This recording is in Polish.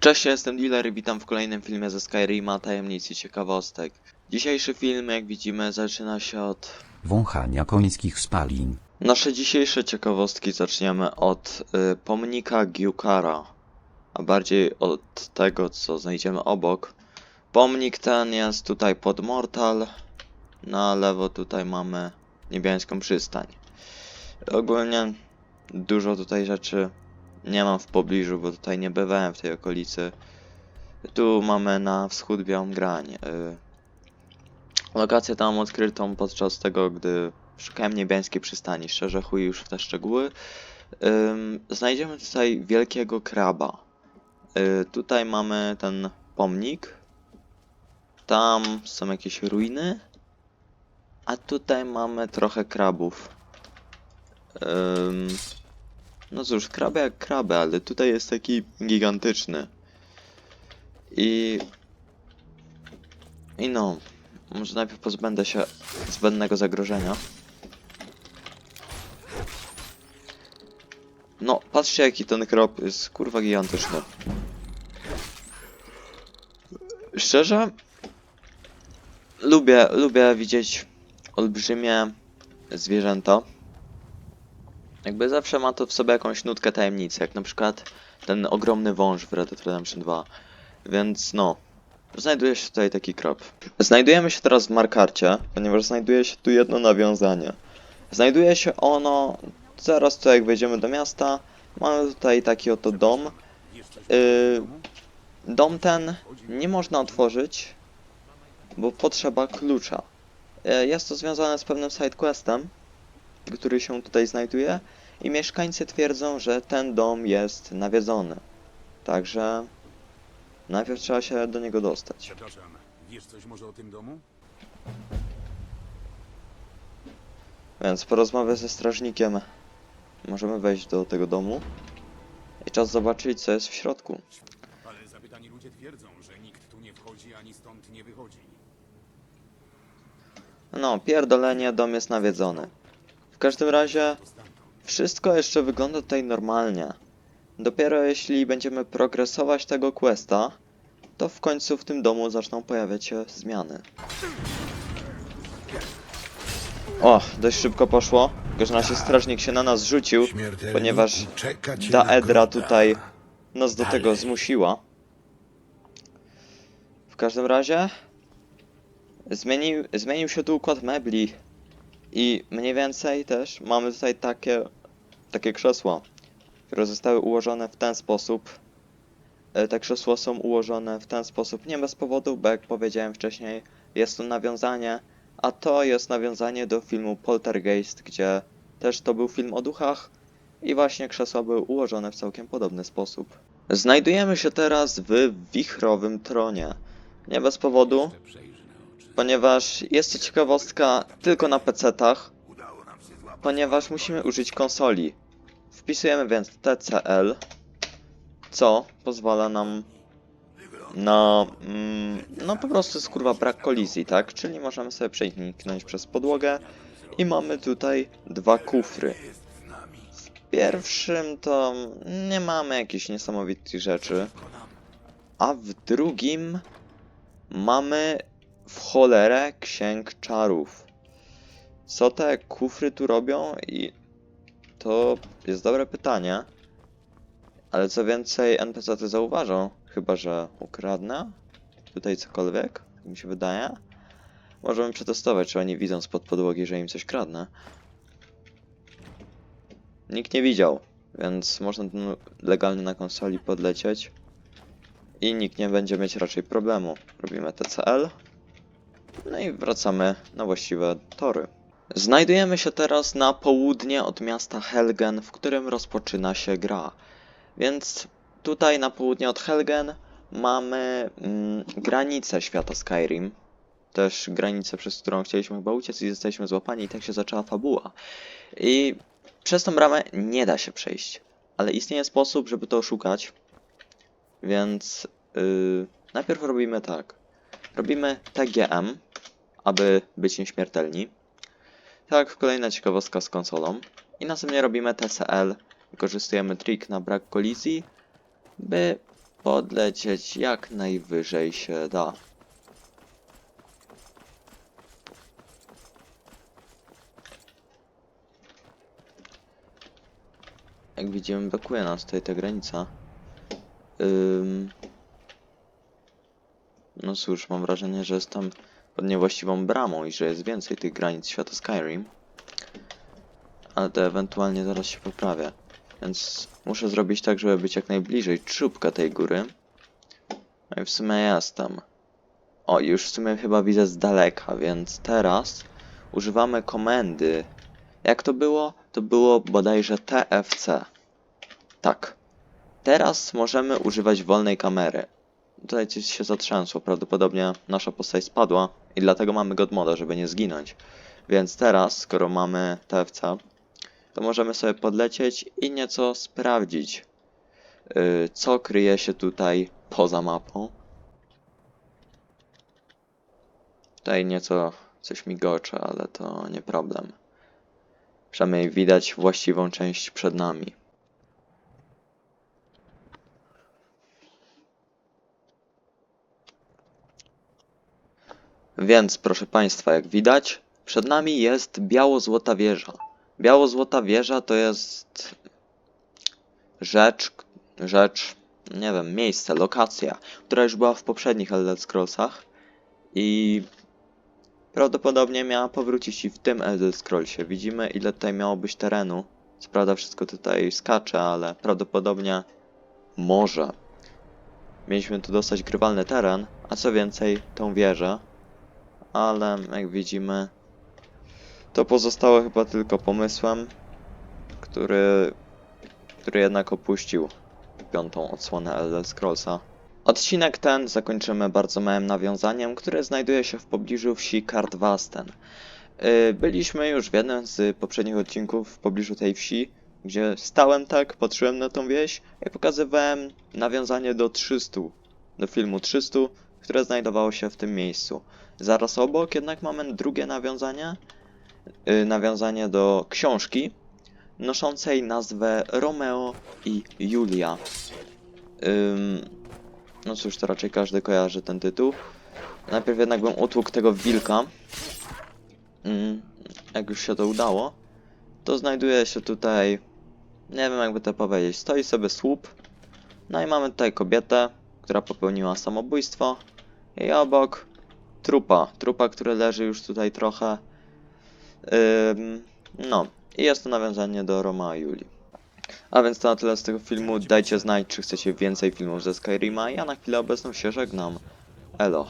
Cześć, ja jestem Dealer i witam w kolejnym filmie ze Skyrima Tajemnic i Ciekawostek. Dzisiejszy film, jak widzimy, zaczyna się od... wąchania końskich spalin, Nasze dzisiejsze ciekawostki zaczniemy od y, pomnika Giukara, a bardziej od tego, co znajdziemy obok. Pomnik ten jest tutaj pod Mortal, na lewo tutaj mamy niebiańską przystań. Ogólnie dużo tutaj rzeczy nie mam w pobliżu, bo tutaj nie bywałem w tej okolicy. Tu mamy na wschód Białą Grań. Y, lokację tam odkrytą podczas tego, gdy szukałem niebiańskiej przystani. Szczerze chuj już w te szczegóły. Znajdziemy tutaj wielkiego kraba. Y, tutaj mamy ten pomnik. Tam są jakieś ruiny. A tutaj mamy trochę krabów. Ym, no cóż, kraby jak kraby, ale tutaj jest taki gigantyczny. I... I no, może najpierw pozbędę się zbędnego zagrożenia. No, patrzcie jaki ten krab jest kurwa gigantyczny. Szczerze, lubię, lubię widzieć olbrzymie zwierzęta. Jakby zawsze ma to w sobie jakąś nutkę tajemnicy, jak na przykład ten ogromny wąż w Red Dead Redemption 2. Więc no, znajduje się tutaj taki krab. Znajdujemy się teraz w Markarcie, ponieważ znajduje się tu jedno nawiązanie. Znajduje się ono zaraz tu jak wejdziemy do miasta. Mamy tutaj taki oto dom. Yy, dom ten nie można otworzyć, bo potrzeba klucza. Yy, jest to związane z pewnym sidequestem, który się tutaj znajduje i mieszkańcy twierdzą, że ten dom jest nawiedzony. Także najpierw trzeba się do niego dostać. Przepraszam, wiesz coś może o tym domu? Więc po rozmowie ze strażnikiem możemy wejść do tego domu i czas zobaczyć co jest w środku. Ale zapytani ludzie twierdzą, że nikt tu nie wchodzi ani stąd nie wychodzi. No, pierdolenie, dom jest nawiedzony. W każdym razie wszystko jeszcze wygląda tutaj normalnie. Dopiero jeśli będziemy progresować tego questa, to w końcu w tym domu zaczną pojawiać się zmiany. O, dość szybko poszło. Każdym razie strażnik się na nas rzucił, ponieważ Daedra tutaj nas do tego zmusiła. W każdym razie zmienił, zmienił się tu układ mebli i mniej więcej też mamy tutaj takie, takie krzesła, które zostały ułożone w ten sposób. E, Te krzesła są ułożone w ten sposób nie bez powodu, bo jak powiedziałem wcześniej, jest to nawiązanie, a to jest nawiązanie do filmu Poltergeist, gdzie też to był film o duchach, i właśnie krzesła były ułożone w całkiem podobny sposób. Znajdujemy się teraz w wichrowym tronie. Nie bez powodu, ponieważ jest to ciekawostka tylko na PC-tach, ponieważ musimy użyć konsoli. Wpisujemy więc TCL, co pozwala nam na, mm, no po prostu skurwa brak kolizji, tak? Czyli możemy sobie przeniknąć przez podłogę i mamy tutaj dwa kufry. W pierwszym to nie mamy jakichś niesamowitych rzeczy, a w drugim mamy w cholerę księg czarów. Co te kufry tu robią i to jest dobre pytanie. Ale co więcej, NPC ty zauważą, chyba że ukradnę tutaj cokolwiek, tak mi się wydaje. Możemy przetestować, czy oni widzą spod podłogi, że im coś kradnę. Nikt nie widział, więc można legalnie na konsoli podlecieć. I nikt nie będzie mieć raczej problemu. Robimy TCL. No i wracamy na właściwe tory. Znajdujemy się teraz na południe od miasta Helgen, w którym rozpoczyna się gra. Więc tutaj na południe od Helgen mamy mm, granicę świata Skyrim. Też granicę, przez którą chcieliśmy chyba uciec i zostaliśmy złapani i tak się zaczęła fabuła. I przez tą bramę nie da się przejść, ale istnieje sposób, żeby to oszukać. Więc yy, najpierw robimy tak. Robimy TGM, aby być nieśmiertelni. Tak, kolejna ciekawostka z konsolą. I następnie robimy TCL. Wykorzystujemy trik na brak kolizji, by podlecieć jak najwyżej się da. Jak widzimy, blokuje nas tutaj ta granica. Ym... No cóż, mam wrażenie, że jest tam pod niewłaściwą bramą i że jest więcej tych granic świata Skyrim. Ale to ewentualnie zaraz się poprawia. Więc muszę zrobić tak, żeby być jak najbliżej czubka tej góry. No i w sumie jestem. O, już w sumie chyba widzę z daleka, więc teraz używamy komendy. Jak to było? To było bodajże TFC. Tak. Teraz możemy używać wolnej kamery. Tutaj coś się zatrzęsło, prawdopodobnie nasza postać spadła i dlatego mamy God moda, żeby nie zginąć. Więc teraz, skoro mamy TFC, to możemy sobie podlecieć i nieco sprawdzić, yy, co kryje się tutaj poza mapą. Tutaj nieco coś migocze, ale to nie problem. Przynajmniej widać właściwą część przed nami. Więc, proszę Państwa, jak widać, przed nami jest biało-złota wieża. Biało-złota wieża to jest rzecz, rzecz, nie wiem, miejsce, lokacja, która już była w poprzednich Elder Scrollsach i prawdopodobnie miała powrócić i w tym Elder Scrollsie. Widzimy, ile tutaj miało być terenu. Co prawda wszystko tutaj skacze, ale prawdopodobnie może. Mieliśmy tu dostać grywalny teren, a co więcej, tą wieżę. Ale jak widzimy, to pozostało chyba tylko pomysłem, który, który jednak opuścił piątą odsłonę Elder Scrollsa. Odcinek ten zakończymy bardzo małym nawiązaniem, które znajduje się w pobliżu wsi Kartwasten. Yy, Byliśmy już w jednym z poprzednich odcinków w pobliżu tej wsi, gdzie stałem tak, patrzyłem na tą wieś i pokazywałem nawiązanie do 300, do filmu 300, które znajdowało się w tym miejscu. Zaraz obok jednak mamy drugie nawiązanie, y, nawiązanie do książki noszącej nazwę Romeo i Julia. Ym, no cóż, to raczej każdy kojarzy ten tytuł. Najpierw jednak bym utłukł tego wilka. Ym, jak już się to udało, to znajduje się tutaj, nie wiem jakby to powiedzieć, stoi sobie słup. No i mamy tutaj kobietę, która popełniła samobójstwo. I obok trupa, trupa, który leży już tutaj trochę. Ym, no, i jest to nawiązanie do Roma i Julii. A więc to na tyle z tego filmu. Dajcie znać, czy chcecie więcej filmów ze Skyrima. Ja na chwilę obecną się żegnam. Elo.